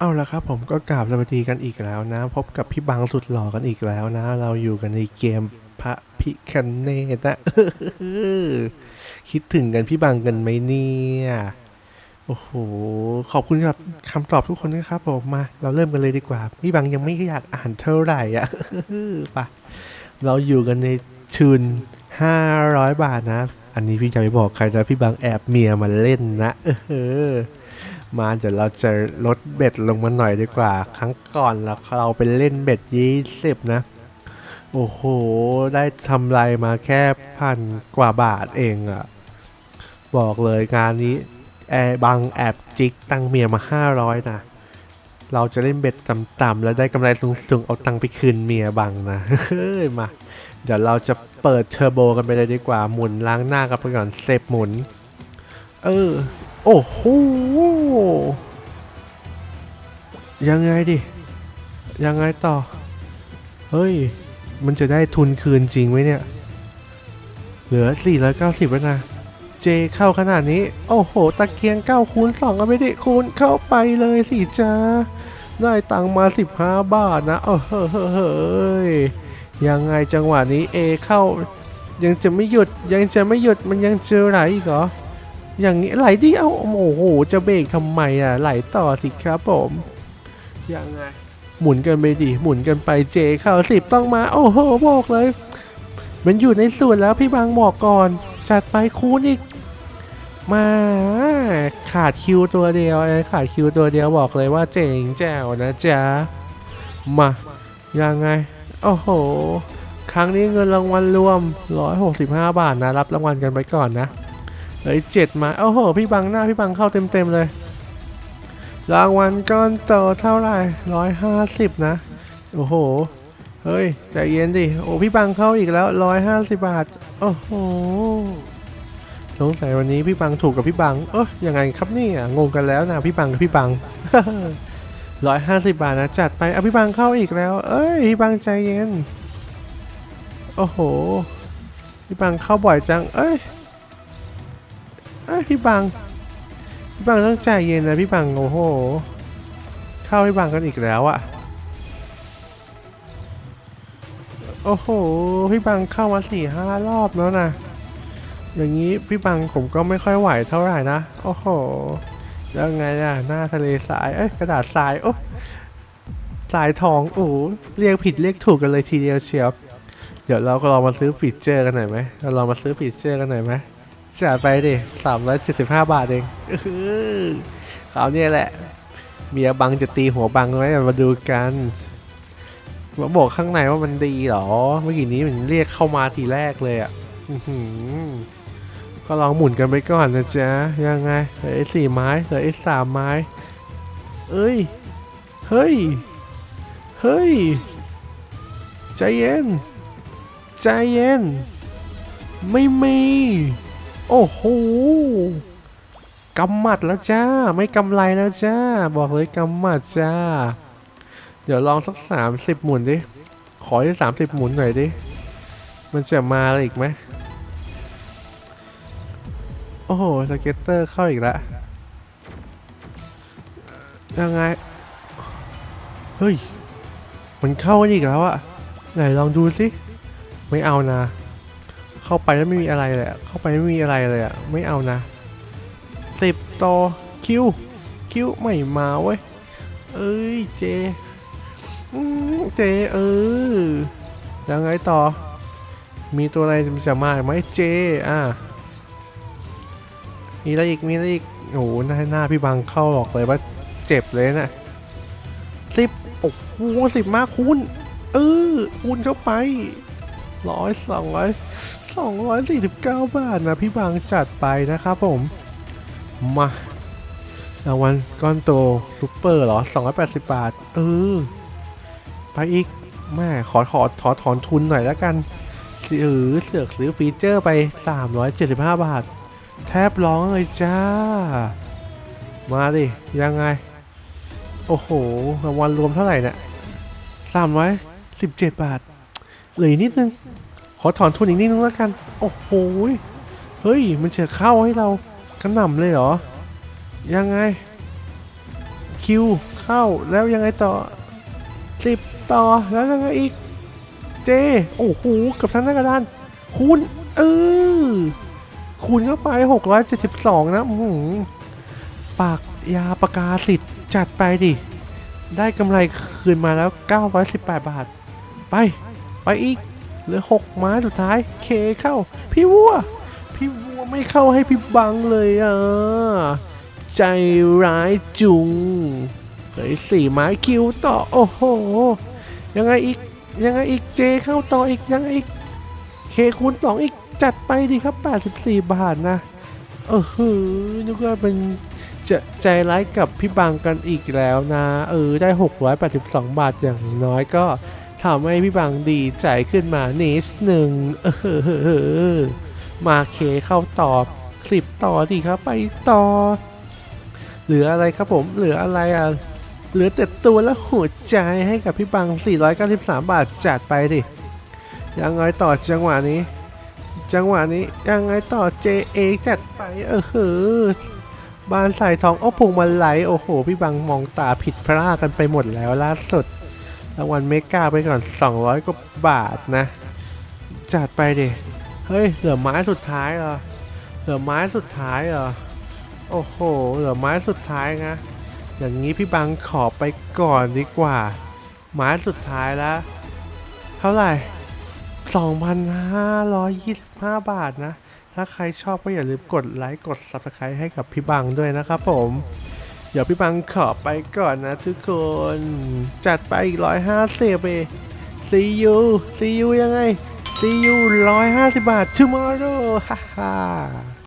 เอาละครับผมก็กราบสวัสดีกันอีกแล้วนะ พบกับพี่บังสุดหล่อกันอีกแล้วนะ เราอยู่กันในเกมพระพิคันเนตนะคิดถึงกันพี่บังกันไหมเนี่ยโอ้โหขอบคุณครับคำตอบทุกคนนะครับผมมา เราเริ่มกันเลยดีกว่า พี่บังยังไม่อยากอ่านเท่าไหร่อะไปเราอยู่กันในทุน500บาทนะ อันนี้พี่จะไม่บอกใครนะพี่บังแอบเมียมาเล่นนะเออ มาเดี๋ยวเราจะลดเบ็ดลงมาหน่อยดีกว่า ครั้งก่อนเราเราไปเล่นเบ็ดยี่สิบนะ โอ้โห ได้ทำไรมาแค่พันกว่าบาทเองอะบอกเลยงานนี้แอร์บังแอบจิกตังเมียมา 500 นะ เราจะเล่นเบ็ดต่ำๆแล้วได้กำไรสูงๆ เอาตังไปคืนเมียบังนะเฮ้ยมา เดี๋ยวเราจะเปิดเทอร์โบกันไปเลยดีกว่าหมุนล้างหน้ากันไปก่อนเซฟหมุน เออ โอ้โห ยังไงดิ ยังไงต่อ เฮ้ย มันจะได้ทุนคืนจริงไหมเนี่ย เหลือ 490แล้วนะ เจเข้าขนาดนี้ โอ้โห ตะเกียง9คูณ2ก็ไม่ได้คูณเข้าไปเลยสิจ้า ได้ตังค์มา 15 บาทนะเออเฮ้ยยเฮ้ยยังไงจังหวะนี้เอเข้า ยังจะไม่หยุด ยังจะไม่หยุด มันยังเจอไหลอีกเหรอ อย่างนี้ไหลดิเอ้าโอ้โห จะเบรกทำไมอะ ไหลต่อสิครับผม ยังไง หมุนกันไปดิหมุนกันไปเจเข้าสิบต้องมา โอ้โหบอกเลย มันอยู่ในส่วนแล้วพี่บางบอกก่อน จัดไปคูณอีก มาขาดคิวตัวเดียวไอ้ขาดคิวตัวเดียวบอกเลยว่าเจ๋งแจ๋วนะจ๊ะ มา ยังไง โอ้โห ครั้งนี้เงินรางวัลรวม 165 บาทนะ รับรางวัลกันไปก่อนนะ เหลือเจ็ดมาโอ้โห พี่บังหน้าพี่บังเข้าเต็มๆเลย รางวัลก้อนโตเท่าไหร่ร้อยห้าสิบนะ โอ้โห เฮ้ย ใจเย็นดิ โอ้พี่บังเข้าอีกแล้วร้อยห้าสิบบาท โอ้โห สงสัยวันนี้พี่บังถูกกับพี่บัง เอ้ยยังไงครับนี่ยงงกันแล้วนะพี่บังกับพี่บังร้อยห้าสิบบาทนะจัดไปอาพี่บังเข้าอีกแล้ว เอ้ยพี่บังใจเย็น โอ้โหพี่บังเข้าบ่อยจัง เอ้ยเอ้ย พี่บัง พี่บังต้องใจเย็นนะพี่บังโอ้โห เข้าพี่บังกันอีกแล้วอะโอ้โห พี่บังเข้ามาสี่ห้ารอบแล้วนะ อย่างนี้พี่บังผมก็ไม่ค่อยไหวเท่าไหร่นะ โอ้โห แล้วไงอะหน้าทะเลทราย เอ้ยกระดาษทราย โอ้ทรายทองโอ้เรียกผิดเรียกถูกกันเลยทีเดียวเชียว เดี๋ยวเราก็ลองมาซื้อฟีเจอร์กันหน่อยไหมเราลองมาซื้อฟีเจอร์กันหน่อยไหม จ่ายไปดิสามร้อยเจ็ดสิบห้าบาทเองอื้อหือคราวนี้แหละ เมียบังจะตีหัวบังไหมมาดูกันมาบอกข้างในว่ามันดีหรอ เมื่อกี้นี้มันเรียกเข้ามาทีแรกเลยอะก็ลองหมุนกันไปก่อนนะจ๊ะ ยังไง เหลือไอ้สี่ไม้เหลือไอ้สามไม้ เอ้ย เฮ้ย เฮ้ย ใจเย็น ใจเย็น ไม่มี โอ้โหกำหมัดแล้วจ้า ไม่กำไรแล้วจ้า บอกเลยกำหมัดจ้า เดี๋ยวลองสักสามสิบหมุนดิ ขอที่สามสิบหมุนหน่อยดิ มันจะมาอะไรอีกไหม โอ้โห สเก็ตเตอร์เข้าอีกแล้วยังไง เฮ้ย มันเข้าอีกแล้วอะไหนลองดูสิ ไม่เอานะ เข้าไปแล้วไม่มีอะไรเลยเข้าไปไม่มีอะไรเลยอะไม่เอานะสิบต่อคิวคิวไม่มาเว้ย เอ้ยเจเจเออยังไงต่อ มีตัวอะไรจะมาไหมเจอะมีอะไรอีกมีอะไรอีกโอ้โหหน้าหน้าพี่บังเข้าหรอกเลยว่าเจ็บเลยนะสิบโอ้โหสิบมากคูณเออคูณเข้าไปร้อยสองร้อย 249 บาทนะพี่บางจัดไปนะครับผม มารางวัลก้อนโตซูเปอร์เหรอ 280 บาท เออ ไปอีกแม่ขอขอถอถอนทุนหน่อยแล้วกันหรือเสือกซื้อฟีเจอร์ไป 375 บาท แทบร้องเลยจ้า มาดิ ยังไง โอ้โห รางวัลรวมเท่าไหร่เนี่ย317 บาท เหลือนิดนึง ขอถอนทุนอีกนิดนึงแล้วกัน โอ้โห เฮ้ย มันจะเข้าให้เรากระหน่ำเลยเหรอ ยังไง คิวเข้าแล้วยังไงต่อสิบต่อแล้วยังไงอีก เจ โอ้โหกับทั้งหน้ากระดานคูณเออคูณเข้าไป 672 นะอื้อหือปากยาปากกาสิทธิ์จัดไปดิ ได้กำไรคืนมาแล้ว 918 บาท ไป ไปอีก เหลือ6ม้าสุดท้าย เคเข้า พี่วัว พี่วัวไม่เข้าให้พี่บังเลยอะ ใจร้ายจุงเฮ้ยสี่ม้าคิวต่อ โอ้โห ยังไงอีก ยังไงอีก เจเข้าต่ออีก ยังไงอีก เคคูณสองอีก จัดไปดีครับ 84 บาทนะ เออหือนึกว่าเป็นจะใจร้ายกับพี่บังกันอีกแล้วนะ เออ ได้ 682 บาทอย่างน้อยก็ ทำให้พี่บังดีใจขึ้นมานิดหนึ่งเออมาเคเข้าต่อ10ต่อดีครับไปต่อ เหลืออะไรครับผมเหลืออะไรอะเหลือแต่ตัวและหัวใจให้กับพี่บัง 493 บาทจัดไปดิยังไงต่อจังหวะนี้ จังหวะนี้ยังไงต่อ JA จัดไปเออหือบานใส่ทองโอ้พวงมาลัยโอ้โห พี่บังมองตาผิดพลาดกันไปหมดแล้วล่าสุด รางวัลเมกาไปก่อน 200กว่าบาทนะ จัดไปดิเฮ้ย เหลือไม้สุดท้ายเหรอ เหลือไม้สุดท้ายเหรอ โอ้โห เหลือไม้สุดท้ายนะ อย่างนี้พี่บังขอไปก่อนดีกว่า ไม้สุดท้ายแล้ว เท่าไหร่ 2,525 บาทนะ ถ้าใครชอบก็อย่าลืมกดไลค์ กด Subscribe ให้กับพี่บังด้วยนะครับผม เดี๋ยวพี่บังขอไปก่อนนะทุกคน จัดไปอีก150เอง See you See you ยังไง See you 150บาท tomorrow ฮ่าฮ่า